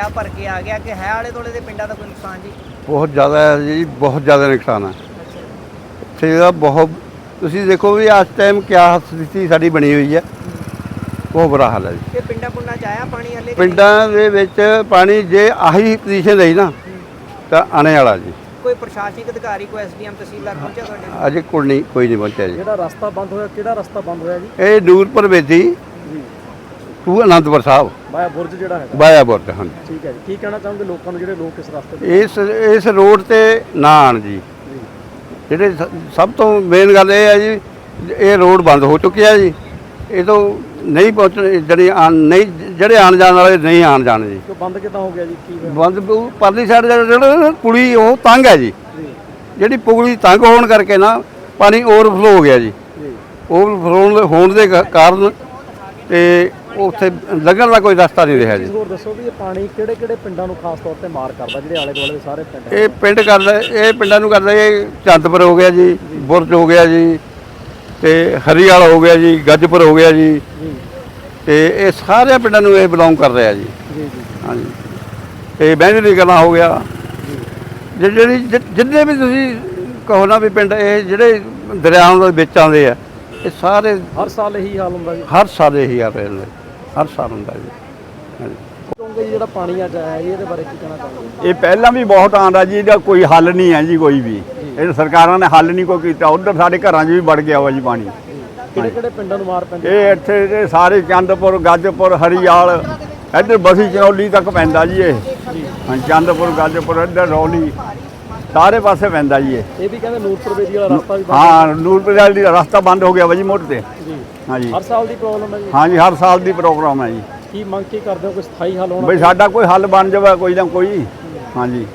ਦਰਿਆ ਭਰ ਕੇ ਆ ਗਿਆ ਕਿ ਹੈ ਆਲੇ ਦੁਆਲੇ ਦੇ ਪਿੰਡਾਂ ਦਾ ਕੋਈ ਨੁਕਸਾਨ ਜੀ? ਬਹੁਤ ਜ਼ਿਆਦਾ ਹੈ ਜੀ ਬਹੁਤ ਜ਼ਿਆਦਾ ਨੁਕਸਾਨ ਹੈ। ਇੱਥੇ ਦਾ ਬਹੁਤ ਤੁਸੀਂ ਦੇਖੋ ਵੀ ਇਸ ਟਾਈਮ ਕਿਆ ਸਥਿਤੀ ਸਾਡੀ ਬਣੀ ਹੋਈ ਹੈ। ਬਹੁਤ ਬੁਰਾ ਹਾਲ ਹੈ ਜੀ। ਇਹ ਪਿੰਡਾਂ ਪੁੰਡਾਂ ਚ ਆਇਆ ਪਾਣੀ ਹਲੇ? ਪਿੰਡਾਂ ਦੇ ਵਿੱਚ ਪਾਣੀ ਜੇ ਆਹੀ ਪੋਜੀਸ਼ਨ ਰਹੀ ਨਾ ਤਾਂ ਆਣੇ ਵਾਲਾ ਜੀ। ਕੋਈ ਪ੍ਰਸ਼ਾਸਨਿਕ ਅਧਿਕਾਰੀ ਕੋਈ ਐਸਡੀਐਮ ਤਹਿਸੀਲਦਾਰ ਪਹੁੰਚਿਆ ਤੁਹਾਡੇ ਕੋਲ? ਅਜੇ ਕੋਈ ਨਹੀਂ ਕੋਈ ਨਹੀਂ ਪਹੁੰਚਿਆ ਜੀ। ਜਿਹੜਾ ਰਸਤਾ ਬੰਦ ਹੋਇਆ ਕਿਹੜਾ ਰਸਤਾ ਬੰਦ ਹੋਇਆ ਜੀ? ਇਹ ਨੂਰਪੁਰ ਵੇਦੀ ਟੂ ਅਨੰਦਪੁਰ ਸਾਹਿਬ। ਬਾਇਆ ਬੁਰਜ ਜਿਹੜਾ ਹੈਗਾ। ਬਾਇਆ ਬੁਰਜ ਹਨ ਠੀਕ ਹੈ ਜੀ। ਕੀ ਕਹਿਣਾ ਚਾਹੋਗੇ ਲੋਕਾਂ ਨੂੰ ਜਿਹੜੇ ਲੋਕ ਇਸ ਰਸਤੇ ਤੇ ਇਸ ਇਸ ਰੋਡ ਤੇ ਨਾ ਆਣ ਜੀ। ਜਿਹੜੇ ਸ- ਸਭ ਤੋਂ ਮੇਨ ਗੱਲ ਇਹ ਹੈ ਜੀ ਇਹ ਰੋਡ ਬੰਦ ਹੋ ਚੁੱਕਿਆ ਜੀ। ਇਹ ਤੋਂ ਨਹੀਂ ਪਹੁੰਚਣੇ ਜਿਹੜੇ ਆਣ ਨਹੀਂ ਜਿਹੜੇ ਆਣ ਜਾਣ ਵਾਲੇ ਨਹੀਂ ਆਣ ਜਾਣ ਜੀ। ਕਿਉਂ ਬੰਦ ਕਿਦਾਂ ਹੋ ਗਿਆ ਜੀ? ਕੀ ਹੋਇਆ? ਬੰਦ ਉਹ ਪਰਲੀ ਸਾਈਡ ਜਿਹੜਾ ਪੁਲੀ ਉਹ ਤੰਗ ਹੈ ਜੀ। ਜੀ। ਜਿਹੜੀ ਪੁਲੀ ਤੰਗ ਹੋਣ ਕਰਕੇ ਨਾ ਪਾਣੀ ਓਵਰਫਲੋ ਹੋ ਗਿਆ ਜੀ। ਜੀ। ਓਵਰਫਲੋ ਹੋਣ ਦੇ ਕ- ਕਾਰਨ ਤੇ ਉੱਥੇ ਲੱਗਣ ਦਾ ਕੋਈ ਰਸਤਾ ਨਹੀਂ ਰਿਹਾ ਜੀ। ਹੋਰ ਦੱਸੋ ਵੀ ਇਹ ਪਾਣੀ ਕਿਹੜੇ ਕਿਹੜੇ ਪਿੰਡਾਂ ਨੂੰ ਖਾਸ ਤੌਰ ਤੇ ਮਾਰ ਕਰਦਾ ਜਿਹੜੇ ਆਲੇ ਦੁਆਲੇ ਦੇ ਸਾਰੇ ਪਿੰਡ ਇਹ ਪਿੰਡ ਕਰਦਾ ਇਹ ਪਿੰਡਾਂ ਨੂੰ ਕਰਦਾ ਇਹ ਚੰਦਪੁਰ ਹੋ ਗਿਆ ਜੀ ਬੁਰਜ ਹੋ ਗਿਆ ਜੀ ਤੇ ਹਰੀਵਾਲ ਹੋ ਗਿਆ ਜੀ ਗੱਜਪੁਰ ਹੋ ਗਿਆ ਜੀ। ਤੇ ਇਹ ਸਾਰੇ ਪਿੰਡਾਂ ਨੂੰ ਇਹ ਬਿਲੋਂਗ ਕਰ ਰਿਹਾ ਜੀ। ਜੀ ਜੀ। ਹਾਂਜੀ। ਤੇ ਬੈਂਜਲੀ ਕਲਾਂ ਹੋ ਗਿਆ। ਜਿਹੜੀ ਜਿੰਨੇ ਵੀ ਤੁਸੀਂ ਕਹੋ ਨਾ ਵੀ ਪਿੰਡ ਇਹ ਜਿਹੜੇ ਦਰਿਆਵਾਂ ਦੇ ਵਿੱਚ ਆਉਂਦੇ ਆ ਇਹ ਸਾਰੇ ਹਰ ਸਾਲ ਇਹੀ ਹਾਲ ਹੁੰਦਾ ਜੀ। ਹਰ ਸਾਲ ਇਹੀ ਆ ਰਹੇ ਹਰ ਸਾਲ ਹੁੰਦਾ ਜੀ। ਹਾਂਜੀ। ਕਹੋਗੇ ਜੀ ਜਿਹੜਾ ਪਾਣੀ ਅੱਜ ਆਇਆ ਜੀ ਇਹਦੇ ਬਾਰੇ ਕੀ ਕਹਿਣਾ ਚਾਹੋਗੇ? ਇਹ ਪਹਿਲਾਂ ਵੀ ਬਹੁਤ ਆਂਦਾ ਜੀ ਇਹਦਾ ਕੋਈ ਹੱਲ ਨਹੀਂ ਹੈ ਜੀ ਕੋਈ ਵੀ। ਇਹ ਸਰਕਾਰਾਂ ਨੇ ਹੱਲ ਨਹੀਂ ਕੋਈ ਕੀਤਾ ਉਧਰ ਸਾਡੇ ਘਰਾਂ 'ਚ ਵੀ ਵੜ ਗਿਆ ਵਾ ਜੀ ਪਾਣੀ। ਕਿਹੜੇ ਕਿਹੜੇ ਪਿੰਡਾਂ ਨੂੰ ਮਾਰ ਪੈਂਦੀ? ਇਹ ਇੱਥੇ ਦੇ ਸਾਰੇ ਚੰਦਪੁਰ ਗੱਜਪੁਰ ਹਰੀਆਲ ਇੱਧਰ ਬਸੀ ਚਨੌਲੀ ਤੱਕ ਪੈਂਦਾ ਜੀ ਇਹ। ਹਾਂ ਚੰਦਪੁਰ ਗੱਜਪੁਰ ਇੱਧਰ ਰੌਲੀ। ਸਾਰੇ ਪਾਸੇ ਪੈਂਦਾ ਜੀ ਇਹ। ਇਹ ਵੀ ਕਹਿੰਦੇ ਨੂਰਪੁਰ ਵੇਦੀ ਵਾਲਾ ਰਸਤਾ ਵੀ ਬੰਦ ਹਾਂ ਨੂਰਪੁਰ ਵਾਲੀ ਦਾ ਰਸਤਾ ਬੰਦ ਹੋ ਗਿਆ ਵਾ ਜੀ ਮੋੜ ਤੇ। ਜੀ। ਹਾਂਜੀ। ਹਰ ਸਾਲ ਦੀ ਪ੍ਰੋਬਲਮ ਹੈ ਜੀ? ਹਾਂਜੀ ਹਰ ਸਾਲ ਦੀ ਪ੍ਰੋਗਰਾਮ ਹੈ ਜੀ। ਕੀ ਮੰਗ ਕੀ ਕਰਦੇ ਹੋ? ਕੋਈ ਸਥਾਈ ਹੱਲ ਹੋਣਾ ਬਈ ਸਾਡਾ ਕੋਈ ਹੱਲ ਬਣ ਜਾਵੇ ਕੋਈ ਨਾ ਕੋਈ। ਹਾਂਜੀ।